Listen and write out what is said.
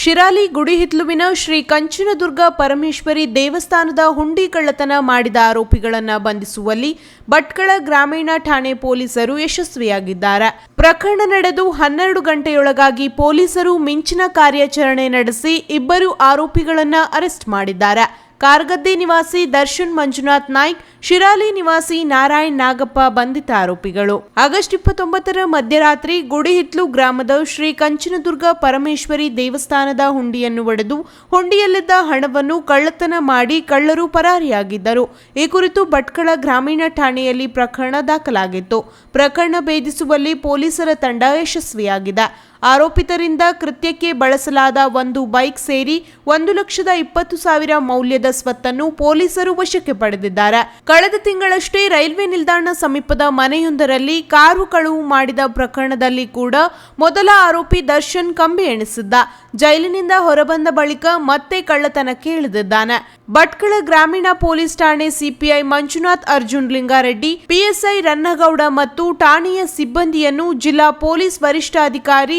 ಶಿರಾಲಿ ಗುಡಿಹಿತ್ಲುವಿನ ಶ್ರೀ ಕಂಚನದುರ್ಗ ಪರಮೇಶ್ವರಿ ದೇವಸ್ಥಾನದ ಹುಂಡಿ ಕಳ್ಳತನ ಮಾಡಿದ ಆರೋಪಿಗಳನ್ನು ಬಂಧಿಸುವಲ್ಲಿ ಭಟ್ಕಳ ಗ್ರಾಮೀಣ ಠಾಣೆ ಪೊಲೀಸರು ಯಶಸ್ವಿಯಾಗಿದ್ದಾರೆ. ಪ್ರಕರಣ ನಡೆದು ಹನ್ನೆರಡು ಗಂಟೆಯೊಳಗಾಗಿ ಪೊಲೀಸರು ಮಿಂಚಿನ ಕಾರ್ಯಾಚರಣೆ ನಡೆಸಿ ಇಬ್ಬರು ಆರೋಪಿಗಳನ್ನು ಅರೆಸ್ಟ್ ಮಾಡಿದ್ದಾರೆ. ಕಾರ್ಗದ್ದೆ ನಿವಾಸಿ ದರ್ಶನ್ ಮಂಜುನಾಥ್ ನಾಯ್ಕ್, ಶಿರಾಲಿ ನಿವಾಸಿ ನಾರಾಯಣ್ ನಾಗಪ್ಪ ಬಂಧಿತ ಆರೋಪಿಗಳು. ಆಗಸ್ಟ್ ಇಪ್ಪತ್ತೊಂಬತ್ತರ ಮಧ್ಯರಾತ್ರಿ ಗುಡಿಹಿತ್ಲು ಗ್ರಾಮದ ಶ್ರೀ ಕಂಚನದುರ್ಗ ಪರಮೇಶ್ವರಿ ದೇವಸ್ಥಾನದ ಹುಂಡಿಯನ್ನು ಒಡೆದು ಹುಂಡಿಯಲ್ಲಿದ್ದ ಹಣವನ್ನು ಕಳ್ಳತನ ಮಾಡಿ ಕಳ್ಳರು ಪರಾರಿಯಾಗಿದ್ದರು. ಈ ಕುರಿತು ಭಟ್ಕಳ ಗ್ರಾಮೀಣ ಠಾಣೆಯಲ್ಲಿ ಪ್ರಕರಣ ದಾಖಲಾಗಿತ್ತು. ಪ್ರಕರಣ ಭೇದಿಸುವಲ್ಲಿ ಪೊಲೀಸರ ತಂಡ ಯಶಸ್ವಿಯಾಗಿದೆ. ಆರೋಪಿತರಿಂದ ಕೃತ್ಯಕ್ಕೆ ಬಳಸಲಾದ ಒಂದು ಬೈಕ್ ಸೇರಿ ಒಂದು ಲಕ್ಷದ ಇಪ್ಪತ್ತು ಸಾವಿರ ಮೌಲ್ಯದ ಸ್ವತ್ತನ್ನು ಪೊಲೀಸರು ವಶಕ್ಕೆ ಪಡೆದಿದ್ದಾರೆ. ಕಳೆದ ತಿಂಗಳಷ್ಟೇ ರೈಲ್ವೆ ನಿಲ್ದಾಣ ಸಮೀಪದ ಮನೆಯೊಂದರಲ್ಲಿ ಕಾರು ಕಳುವು ಮಾಡಿದ ಪ್ರಕರಣದಲ್ಲಿ ಕೂಡ ಮೊದಲ ಆರೋಪಿ ದರ್ಶನ್ ಕಂಬಿ ಎಣಿಸಿದ್ದ. ಜೈಲಿನಿಂದ ಹೊರಬಂದ ಬಳಿಕ ಮತ್ತೆ ಕಳ್ಳತನಕ್ಕೆ ಇಳಿದಿದ್ದಾನೆ. ಭಟ್ಕಳ ಗ್ರಾಮೀಣ ಪೊಲೀಸ್ ಠಾಣೆ ಸಿಪಿಐ ಮಂಜುನಾಥ್ ಅರ್ಜುನ್ ಲಿಂಗಾರೆಡ್ಡಿ, ಪಿಎಸ್ಐ ರನ್ನಗೌಡ ಮತ್ತು ಠಾಣೆಯ ಸಿಬ್ಬಂದಿಯನ್ನು ಜಿಲ್ಲಾ ಪೊಲೀಸ್ ವರಿಷ್ಠಾಧಿಕಾರಿ